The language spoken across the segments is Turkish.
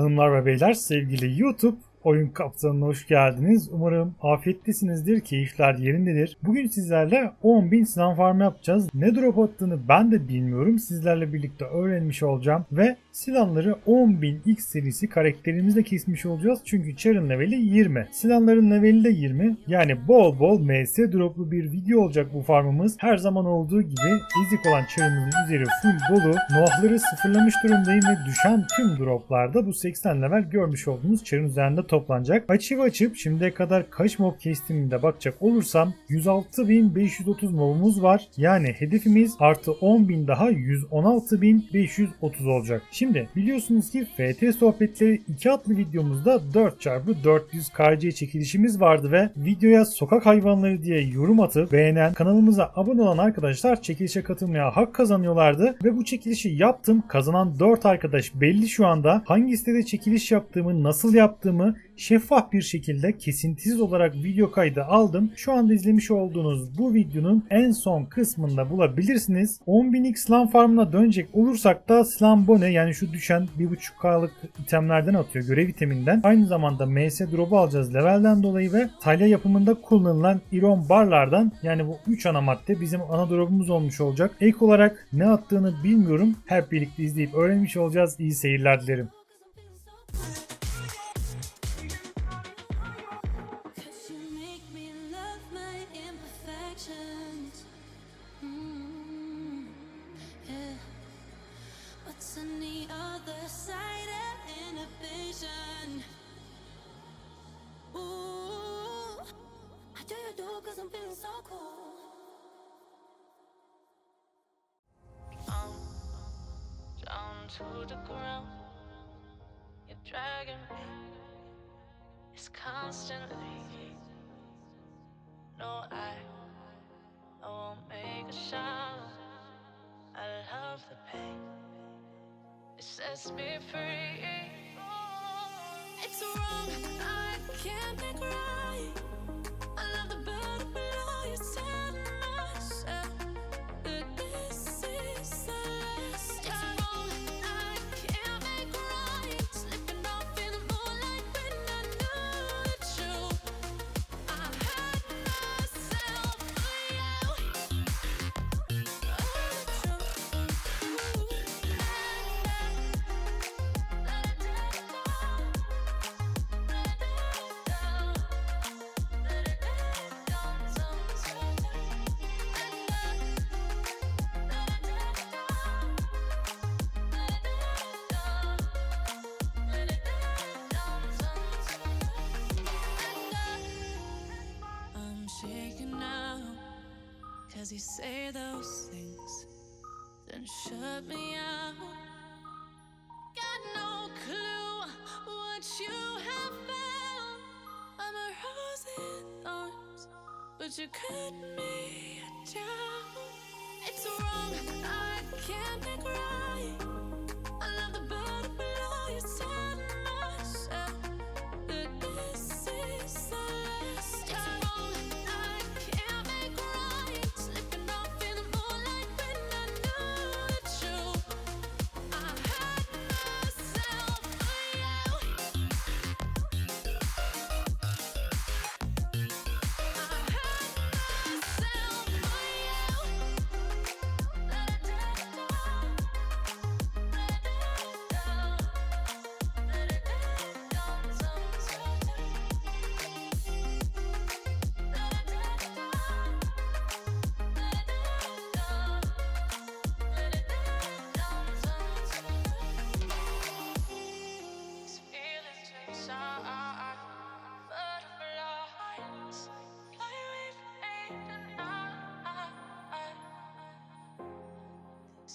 Hanımlar ve beyler sevgili YouTube Oyun Kaptanı'na hoş geldiniz. Umarım afiyettesinizdir, keyifler yerindedir. Bugün sizlerle 10.000 silah farmı yapacağız. Ne drop attığını ben de bilmiyorum. Sizlerle birlikte öğrenmiş olacağım. Ve silahları 10.000 X serisi karakterimizle kesmiş olacağız. Çünkü Char'ın leveli 20. Silahların leveli de 20. Yani bol bol MS droplu bir video olacak bu farmımız. Her zaman olduğu gibi ezik olan Char'ımızın üzeri full dolu. Noahları sıfırlamış durumdayım ve düşen tüm droplarda bu 80 level görmüş olduğunuz Char'ın üzerinde toplanacak. Açıp açıp şimdiye kadar kaç mob kestiğimi de bakacak olursam 106.530 mobumuz var. Yani hedefimiz artı 10.000 daha 116.530 olacak. Şimdi biliyorsunuz ki FT sohbetleri 2 adlı videomuzda 4x400 KC çekilişimiz vardı ve videoya sokak hayvanları diye yorum atıp beğenen kanalımıza abone olan arkadaşlar çekilişe katılmaya hak kazanıyorlardı ve bu çekilişi yaptım. Kazanan 4 arkadaş belli şu anda. Hangi sitede çekiliş yaptığımı, nasıl yaptığımı şeffaf bir şekilde kesintisiz olarak video kaydı aldım. Şu anda izlemiş olduğunuz bu videonun en son kısmında bulabilirsiniz. 10.000x slam farmına dönecek olursak da slambone yani şu düşen 1.5k'lık itemlerden atıyor görev iteminden. Aynı zamanda MS drop'u alacağız levelden dolayı ve talya yapımında kullanılan iron barlardan yani bu 3 ana madde bizim ana drop'umuz olmuş olacak. Ek olarak ne attığını bilmiyorum. Hep birlikte izleyip öğrenmiş olacağız. İyi seyirler dilerim. To the ground. You're dragging me. It's constantly. No, I, I won't make a sound. I love the pain. It sets me free. It's wrong, I can't think right. Cause you say those things, then shut me out. Got no clue what you have found. I'm a rose in thorns, but you cut me down. It's wrong, I can't think right.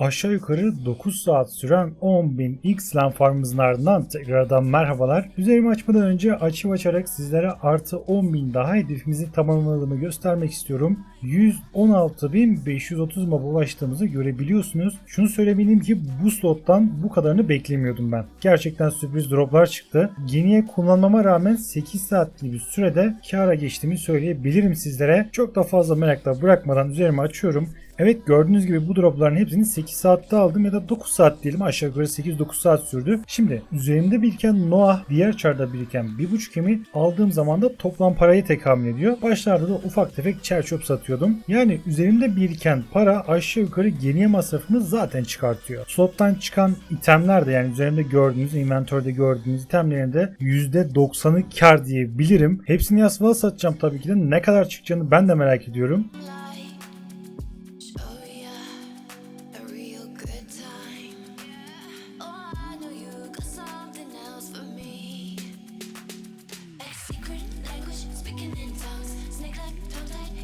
Aşağı yukarı 9 saat süren 10.000 X LAN farmımızın ardından tekrardan merhabalar. Üzerimi açmadan önce açım açarak sizlere artı 10.000 daha hedefimizi tamamladığımı göstermek istiyorum. 116.530 mob ulaştığımızı görebiliyorsunuz. Şunu söylemeliyim ki bu slottan bu kadarını beklemiyordum ben. Gerçekten sürpriz droplar çıktı. Geniye kullanmama rağmen 8 saatlik bir sürede kâra geçtiğimi söyleyebilirim sizlere. Çok da fazla merakla bırakmadan üzerimi açıyorum. Evet gördüğünüz gibi bu dropların hepsini 8 saatte aldım ya da 9 saat diyelim aşağı yukarı 8-9 saat sürdü. Şimdi üzerimde biriken Noah diğer çarda biriken 1.5 kemi aldığım zaman da toplam parayı tekamül ediyor. Başlarda da ufak tefek çer çöp satıyordum. Yani üzerimde biriken para aşağı yukarı geriye masrafını zaten çıkartıyor. Slottan çıkan itemler de yani üzerimde gördüğünüz, inventörde gördüğünüz itemlerin de %90'ı kar diyebilirim. Hepsini yasvala satacağım tabii ki de ne kadar çıkacağını ben de merak ediyorum. Show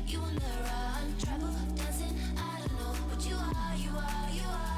you on the run. Trouble dancing, I don't know what you are, you are, you are, you are.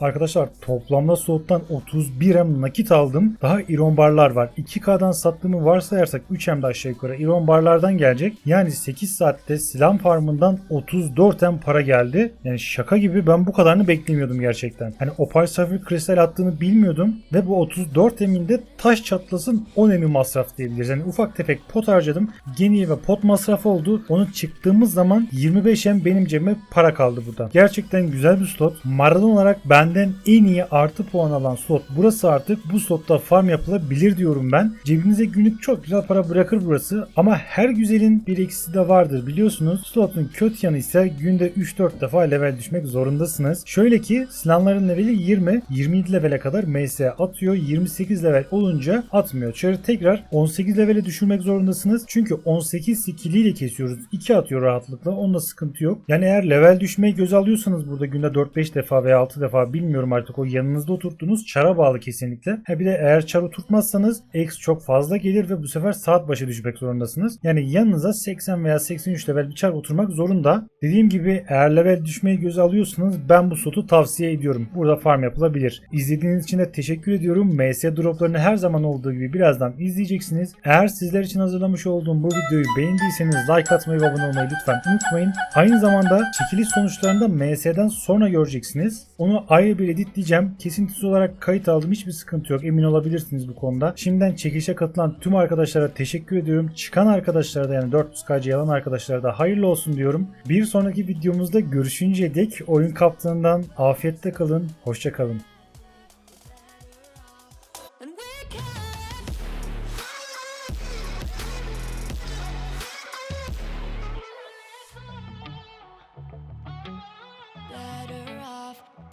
Arkadaşlar toplamda slottan 31 hem nakit aldım. Daha iron barlar var. 2K'dan sattığımı varsayarsak 3 hem de aşağı yukarı iron barlardan gelecek. Yani 8 saatte silah farmından 34 hem para geldi. Yani şaka gibi ben bu kadarını beklemiyordum gerçekten. Hani opal safir kristal attığını bilmiyordum. Ve bu 34 eminde taş çatlasın 10 emi masraf diyebiliriz. Yani ufak tefek pot harcadım. Geniye ve pot masrafı oldu. Onu çıktığımız zaman 25 em benim cebime para kaldı burada. Gerçekten güzel bir slot. Maradon olarak benden en iyi artı puan alan slot. Burası artık bu slotta farm yapılabilir diyorum ben. Cebinize günlük çok güzel para bırakır burası. Ama her güzelin bir eksisi de vardır biliyorsunuz. Slotun kötü yanı ise günde 3-4 defa level düşmek zorundasınız. Şöyle ki silahların leveli 20, 27 levele kadar MS atıyor. 28 level olunca atmıyor. Çarı tekrar 18 levele düşürmek zorundasınız. Çünkü 18 skilliyle kesiyoruz. 2 atıyor rahatlıkla. Onda sıkıntı yok. Yani eğer level düşmeyi göz alıyorsanız burada günde 4-5 defa veya 6 defa bilmiyorum artık o yanınızda oturttuğunuz çara bağlı kesinlikle. Ha bir de eğer çar oturtmazsanız X çok fazla gelir ve bu sefer saat başı düşmek zorundasınız. Yani yanınıza 80 veya 83 level bir çar oturmak zorunda. Dediğim gibi eğer level düşmeyi göze alıyorsanız ben bu slotu tavsiye ediyorum. Burada farm yapılabilir. İzlediğiniz için de teşekkür ediyorum. MS droplarını her zaman olduğu gibi birazdan izleyeceksiniz. Eğer sizler için hazırlamış olduğum bu videoyu beğendiyseniz like atmayı ve abone olmayı lütfen unutmayın. Aynı zamanda çekiliş sonuçlarında MS'den sonra göreceksiniz. Onu ayrı bir editleyeceğim. Kesintisiz olarak kayıt aldım. Hiçbir sıkıntı yok. Emin olabilirsiniz bu konuda. Şimdiden çekilişe katılan tüm arkadaşlara teşekkür ediyorum. Çıkan arkadaşlara da yani 400kc alan arkadaşlara da hayırlı olsun diyorum. Bir sonraki videomuzda görüşünceye dek oyun kaptanından afiyette kalın. Hoşça kalın.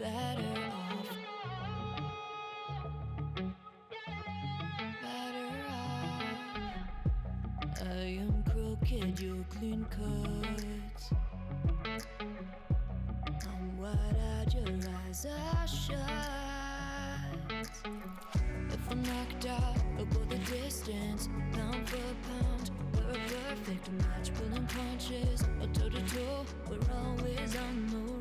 Better off. Better off. I am crooked, you're clean cut. I'm wide-eyed, your eyes are shut. If I'm knocked out, I'll go the distance. Pound for pound, we're a perfect match. Pulling punches, toe to toe, we're always on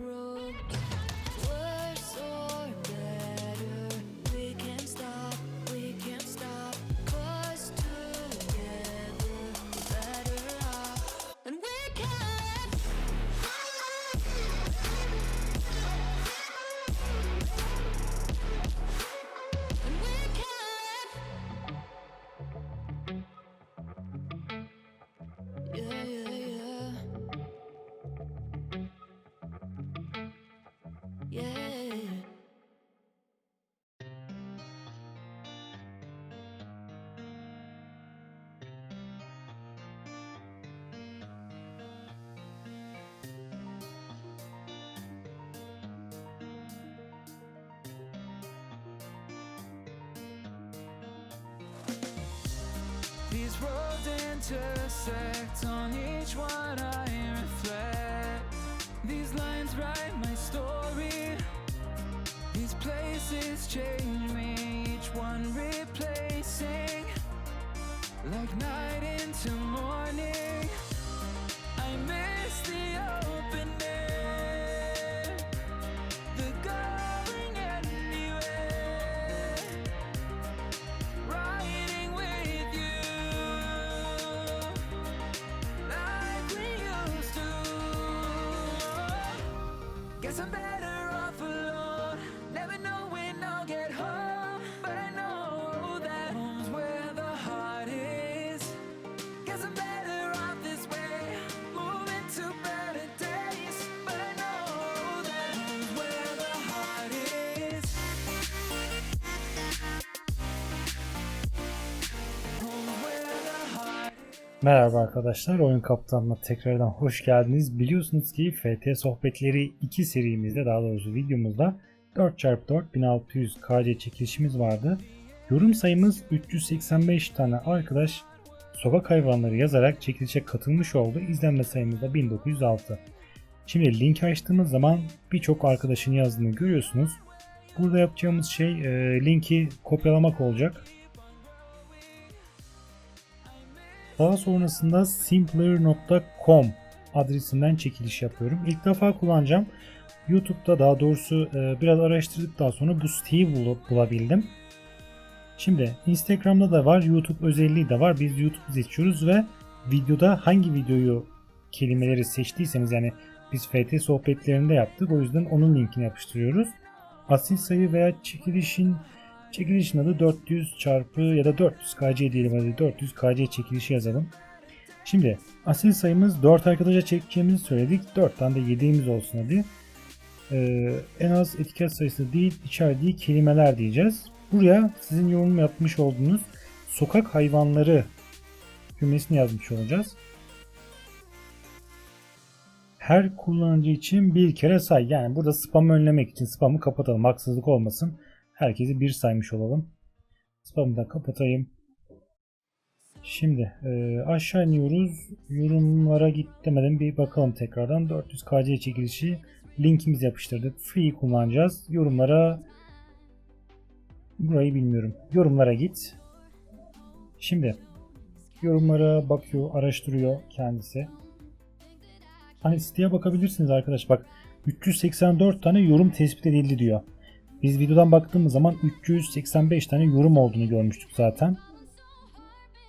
roads intersect, on each one I reflect. These lines write my story. These places change me, each one replacing. Like night into morning. I miss the open isn't better. Merhaba arkadaşlar, Oyun Kaptanı'na tekrardan hoş geldiniz. Biliyorsunuz ki FT Sohbetleri 2 serimizde, daha doğrusu videomuzda 4x4 1600 KC çekilişimiz vardı. Yorum sayımız 385 tane arkadaş sokak hayvanları yazarak çekilişe katılmış oldu. İzlenme sayımız da 1906. Şimdi link açtığımız zaman birçok arkadaşın yazdığını görüyorsunuz. Burada yapacağımız şey e, linki kopyalamak olacak. Daha sonrasında simpler.com adresinden çekiliş yapıyorum. İlk defa kullanacağım. YouTube'da daha doğrusu e, biraz araştırdıktan sonra bu siteyi bulabildim. Şimdi Instagram'da da var, YouTube özelliği de var. Biz YouTube seçiyoruz ve videoda hangi videoyu kelimeleri seçtiyseniz yani biz FT sohbetlerinde yaptık. O yüzden onun linkini yapıştırıyoruz. Asil sayı veya çekilişin çekilişin adı 400 çarpı ya da 400 KC diyelim hadi 400 KC çekilişi yazalım. Şimdi asil sayımız 4 arkadaşa çekeceğimizi söyledik. 4 tane de yediğimiz olsun hadi. Ee, en az etiket sayısı değil içerdiği kelimeler diyeceğiz. Buraya sizin yorum yapmış olduğunuz sokak hayvanları cümlesini yazmış olacağız. Her kullanıcı için bir kere say. Yani burada spam önlemek için spamı kapatalım. Haksızlık olmasın. Herkesi bir saymış olalım. Spamı da kapatayım. Şimdi e, aşağı iniyoruz. Yorumlara git demeden bir bakalım tekrardan. 400 KC çekilişi linkimizi yapıştırdık. Free kullanacağız. Yorumlara burayı bilmiyorum. Yorumlara git. Şimdi yorumlara bakıyor, araştırıyor kendisi. Hani siteye bakabilirsiniz arkadaş. Bak 384 tane yorum tespit edildi diyor. Biz videodan baktığımız zaman 385 tane yorum olduğunu görmüştük zaten.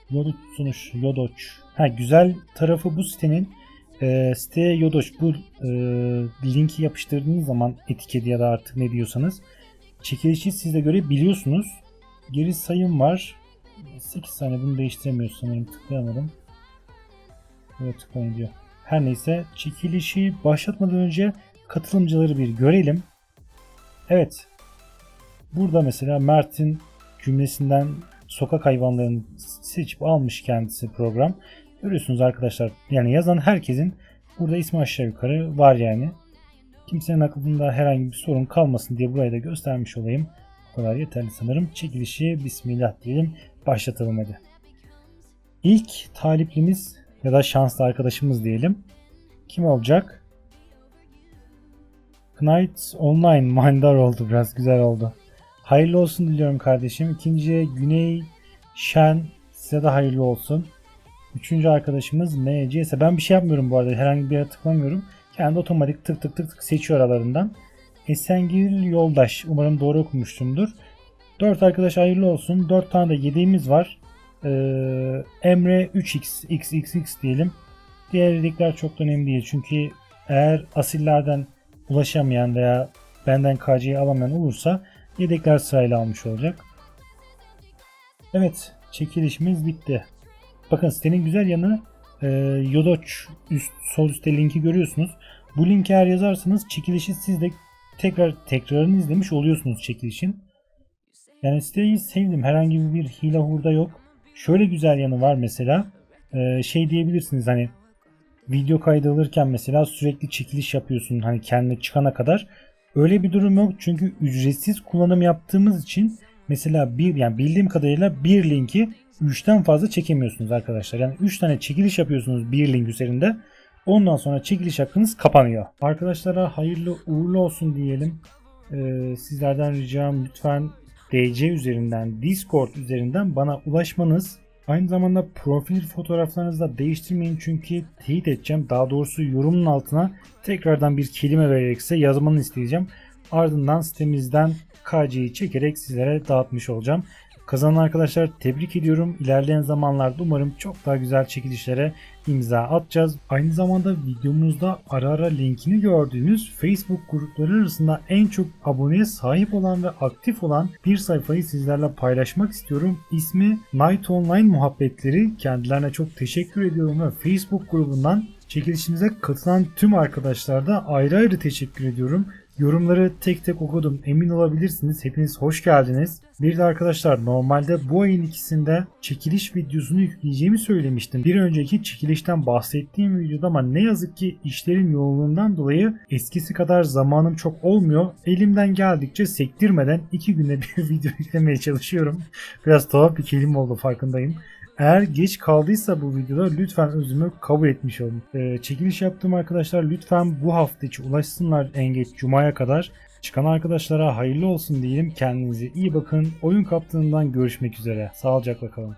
Yodoç sonuç Yodoç. Ha güzel tarafı bu sitenin e, siteye Yodoç bu e, linki yapıştırdığınız zaman etiketi ya da artık ne diyorsanız çekilişi siz de görebiliyorsunuz. Geri sayım var. 8 saniye bunu değiştiremiyoruz sanırım tıklayamadım. Evet tıklayın diyor. Her neyse çekilişi başlatmadan önce katılımcıları bir görelim. Evet. Burada mesela Mert'in cümlesinden sokak hayvanlarını seçip almış kendisi program. Görüyorsunuz arkadaşlar yani yazan herkesin burada ismi aşağı yukarı var yani. Kimsenin aklında herhangi bir sorun kalmasın diye burayı da göstermiş olayım. Bu kadar yeterli sanırım. Çekilişi bismillah diyelim başlatalım hadi. İlk taliplimiz ya da şanslı arkadaşımız diyelim. Kim olacak? Knight Online mandar oldu biraz güzel oldu. Hayırlı olsun diliyorum kardeşim. İkinciye Güney Şen size de hayırlı olsun. Üçüncü arkadaşımız MC ben bir şey yapmıyorum bu arada herhangi bir yere tıklamıyorum. Kendi otomatik tık tık tık tık seçiyor aralarından. Esengil Yoldaş umarım doğru okumuştumdur. Dört arkadaş hayırlı olsun. Dört tane de yediğimiz var. Ee, Emre 3x xxx diyelim. Diğer yedekler çok da önemli değil. Çünkü eğer asillerden ulaşamayan veya benden KC'yi alamayan olursa yedekler sırayla almış olacak. Evet çekilişimiz bitti. Bakın sitenin güzel yanı e, Yodoç üst, sol üstte linki görüyorsunuz. Bu linki eğer yazarsanız çekilişi siz de tekrar tekrarını izlemiş oluyorsunuz çekilişin. Yani siteyi sevdim. Herhangi bir hile hurda yok. Şöyle güzel yanı var mesela. E, şey diyebilirsiniz hani video kaydı alırken mesela sürekli çekiliş yapıyorsun hani kendine çıkana kadar. Öyle bir durum yok çünkü ücretsiz kullanım yaptığımız için mesela bir yani bildiğim kadarıyla bir linki 3'ten fazla çekemiyorsunuz arkadaşlar. Yani 3 tane çekiliş yapıyorsunuz bir link üzerinde. Ondan sonra çekiliş hakkınız kapanıyor. Arkadaşlara hayırlı uğurlu olsun diyelim. Ee, sizlerden ricam lütfen DC üzerinden, Discord üzerinden bana ulaşmanız. Aynı zamanda profil fotoğraflarınızı da değiştirmeyin çünkü teyit edeceğim. Daha doğrusu yorumun altına tekrardan bir kelime vererek size yazmanı isteyeceğim. Ardından sitemizden KC'yi çekerek sizlere dağıtmış olacağım. Kazanan arkadaşlar tebrik ediyorum. İlerleyen zamanlarda umarım çok daha güzel çekilişlere imza atacağız. Aynı zamanda videomuzda ara ara linkini gördüğünüz Facebook grupları arasında en çok aboneye sahip olan ve aktif olan bir sayfayı sizlerle paylaşmak istiyorum. İsmi Night Online Muhabbetleri. Kendilerine çok teşekkür ediyorum ve Facebook grubundan çekilişimize katılan tüm arkadaşlara da ayrı ayrı teşekkür ediyorum. Yorumları tek tek okudum. Emin olabilirsiniz. Hepiniz hoş geldiniz. Bir de arkadaşlar normalde bu ayın ikisinde çekiliş videosunu yükleyeceğimi söylemiştim. Bir önceki çekilişten bahsettiğim videoda ama ne yazık ki işlerin yoğunluğundan dolayı eskisi kadar zamanım çok olmuyor. Elimden geldikçe sektirmeden iki günde bir video yüklemeye çalışıyorum. Biraz tuhaf bir kelime oldu farkındayım. Eğer geç kaldıysa bu videoda lütfen özümü kabul etmiş olun. Ee, çekiliş yaptığım arkadaşlar lütfen bu hafta içi ulaşsınlar en geç Cuma'ya kadar. Çıkan arkadaşlara hayırlı olsun diyelim. Kendinize iyi bakın. Oyun kaptığından görüşmek üzere. Sağlıcakla kalın.